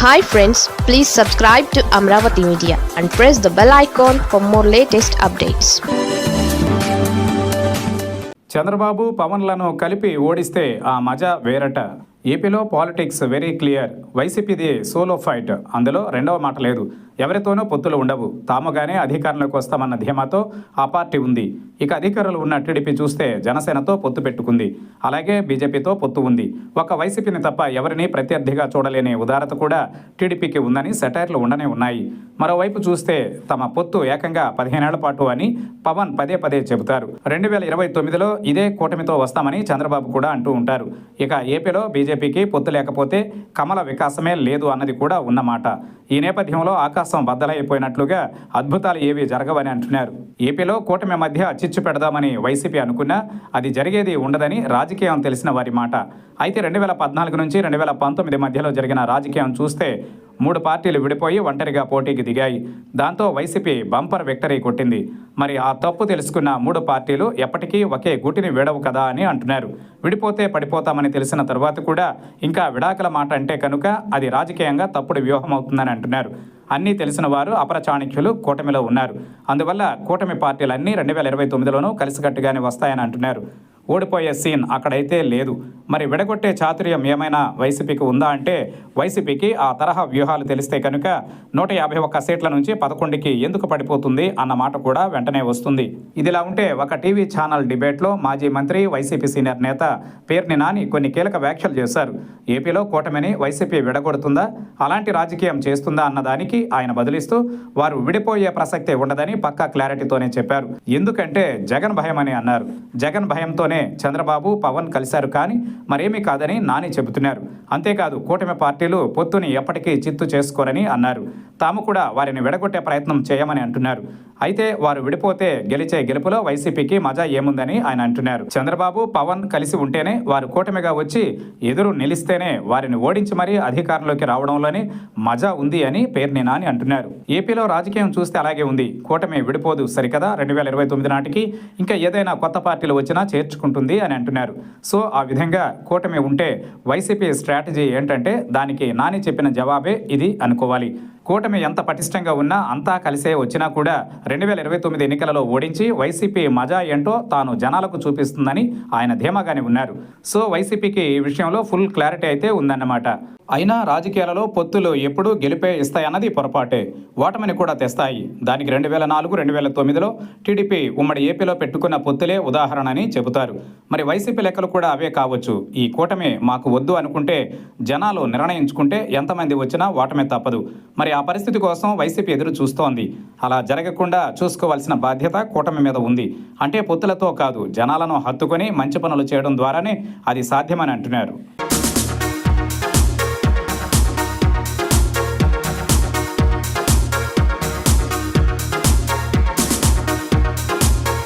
Hi friends please subscribe to Amaravati media and press the bell icon for more latest updates Chandrababu పవన్లను కలిపి ఓడిస్తే ఆ మజా వేరట. ఏపీలో పాలిటిక్స్ వెరీ క్లియర్ వైసీపీది సోలో ఫైట్ అందులో రెండవ మాట లేదు. ఎవరితోనూ పొత్తులు ఉండవు. తాముగానే అధికారంలోకి వస్తామన్న ధీమాతో ఆ పార్టీ ఉంది. ఇక అధికారులు ఉన్న టీడీపీ చూస్తే జనసేనతో పొత్తు పెట్టుకుంది. అలాగే బీజేపీతో పొత్తు ఉంది. ఒక వైసీపీని తప్ప ఎవరిని ప్రత్యర్థిగా చూడలేని ఉదారత కూడా టీడీపీకి ఉందని సెటైర్లు ఉండనే ఉన్నాయి. మరోవైపు చూస్తే తమ పొత్తు ఏకంగా పదిహేనేళ్ళ పాటు అని పవన్ పదే పదే చెబుతారు. రెండు వేల ఇరవై తొమ్మిదిలో ఇదే కూటమితో వస్తామని చంద్రబాబు కూడా అంటూ ఉంటారు. ఇక ఏపీలో బీజేపీకి పొత్తు లేకపోతే కమల వికాసమే లేదు అన్నది కూడా ఉన్నమాట. ఈ నేపథ్యంలో ఆకాశం బద్దలైపోయినట్లుగా అద్భుతాలు ఏవి జరగవని అంటున్నారు. ఏపీలో కూటమి మధ్య చిచ్చు పెడదామని వైసీపీ అనుకున్నా అది జరిగేది ఉండదని రాజకీయం తెలిసిన వారి మాట. అయితే రెండు వేల పద్నాలుగు నుంచి రెండు వేల పంతొమ్మిది మధ్యలో జరిగిన రాజకీయం చూస్తే మూడు పార్టీలు విడిపోయి ఒంటరిగా పోటీకి దిగాయి. దాంతో వైసీపీ బంపర్ విక్టరీ కొట్టింది. మరి ఆ తప్పు తెలుసుకున్న మూడు పార్టీలు ఎప్పటికీ ఒకే గుటిని వీడవు కదా అని అంటున్నారు. విడిపోతే పడిపోతామని తెలిసిన తర్వాత కూడా ఇంకా విడాకుల మాట అంటే కనుక అది రాజకీయంగా తప్పుడు వ్యూహం అవుతుందని అంటున్నారు. అన్నీ తెలిసిన వారు అపర చాణక్యులు కూటమిలో ఉన్నారు. అందువల్ల కూటమి పార్టీలన్నీ రెండు వేల ఇరవై తొమ్మిదిలోనూ కలిసికట్టుగానే వస్తాయని అంటున్నారు. ఓడిపోయే సీన్ అక్కడైతే లేదు. మరి విడగొట్టే చాతుర్యం ఏమైనా వైసీపీకి ఉందా అంటే వైసీపీకి ఆ తరహా వ్యూహాలు తెలిస్తే కనుక నూట యాభై ఒక్క సీట్ల నుంచి పదకొండుకి ఎందుకు పడిపోతుంది అన్న మాట కూడా వెంటనే వస్తుంది. ఇదిలా ఉంటే ఒక టీవీ ఛానల్ డిబేట్లో మాజీ మంత్రి వైసీపీ సీనియర్ నేత పేర్ని నాని కొన్ని కీలక వ్యాఖ్యలు చేశారు. ఏపీలో కూటమిని వైసీపీ విడగొడుతుందా? అలాంటి రాజకీయం చేస్తుందా అన్నదానికి ఆయన బదులిస్తూ వారు విడిపోయే ప్రసక్తే ఉండదని పక్కా క్లారిటీతోనే చెప్పారు. ఎందుకంటే జగన్ భయం అని అన్నారు. జగన్ భయంతోనే చంద్రబాబు పవన్ కలిశారు కానీ మరేమీ కాదని నాని చెబుతున్నారు. అంతేకాదు కూటమి పార్టీలు పొత్తుని ఎప్పటికీ చిత్తు చేసుకోరని అన్నారు. తాము కూడా వారిని విడగొట్టే ప్రయత్నం చేయమని అంటున్నారు. అయితే వారు విడిపోతే గెలిచే గెలుపులో వైసీపీకి మజా ఏముందని ఆయన అంటున్నారు. చంద్రబాబు పవన్ కలిసి ఉంటేనే వారు కూటమిగా వచ్చి ఎదురు నిలిస్తేనే వారిని ఓడించి మరీ అధికారంలోకి రావడంలోనే మజా ఉంది అని పేర్ని నాని అంటున్నారు. ఏపీలో రాజకీయం చూస్తే అలాగే ఉంది. కూటమి విడిపోదు సరికదా? రెండు వేల ఇరవై తొమ్మిది నాటికి ఇంకా ఏదైనా కొత్త పార్టీలు వచ్చినా చేర్చుకుంటుంది అని అంటున్నారు. సో ఆ విధంగా కూటమి ఉంటే వైసీపీ స్ట్రాటజీ ఏంటంటే దానికి నాని చెప్పిన జవాబే ఇది అనుకోవాలి. కూటమి ఎంత పటిష్టంగా ఉన్నా అంతా కలిసే వచ్చినా కూడా రెండు వేల ఇరవై తొమ్మిది ఎన్నికలలో ఓడించి వైసీపీ మజా ఏంటో తాను జనాలకు చూపిస్తుందని ఆయన ధీమాగానే ఉన్నారు. సో వైసీపీకి ఈ విషయంలో ఫుల్ క్లారిటీ అయితే ఉందన్నమాట. అయినా రాజకీయాలలో పొత్తులు ఎప్పుడూ గెలిపే ఇస్తాయన్నది పొరపాటే. ఓటమిని కూడా తెస్తాయి. దానికి రెండు వేల నాలుగు రెండు వేల తొమ్మిదిలో టీడీపీ ఉమ్మడి ఏపీలో పెట్టుకున్న పొత్తులే ఉదాహరణ అని చెబుతారు. మరి వైసీపీ లెక్కలు కూడా అవే కావచ్చు. ఈ కూటమి మాకు వద్దు అనుకుంటే జనాలు నిర్ణయించుకుంటే ఎంతమంది వచ్చినా ఓటమే తప్పదు. మరి ఆ పరిస్థితి కోసం వైసీపీ ఎదురు చూస్తోంది. అలా జరగకుండా చూసుకోవాల్సిన బాధ్యత కూటమి మీద ఉంది. అంటే పొత్తులతో కాదు జనాలను హత్తుకొని మంచి పనులు చేయడం ద్వారానే అది సాధ్యమని అంటున్నారు.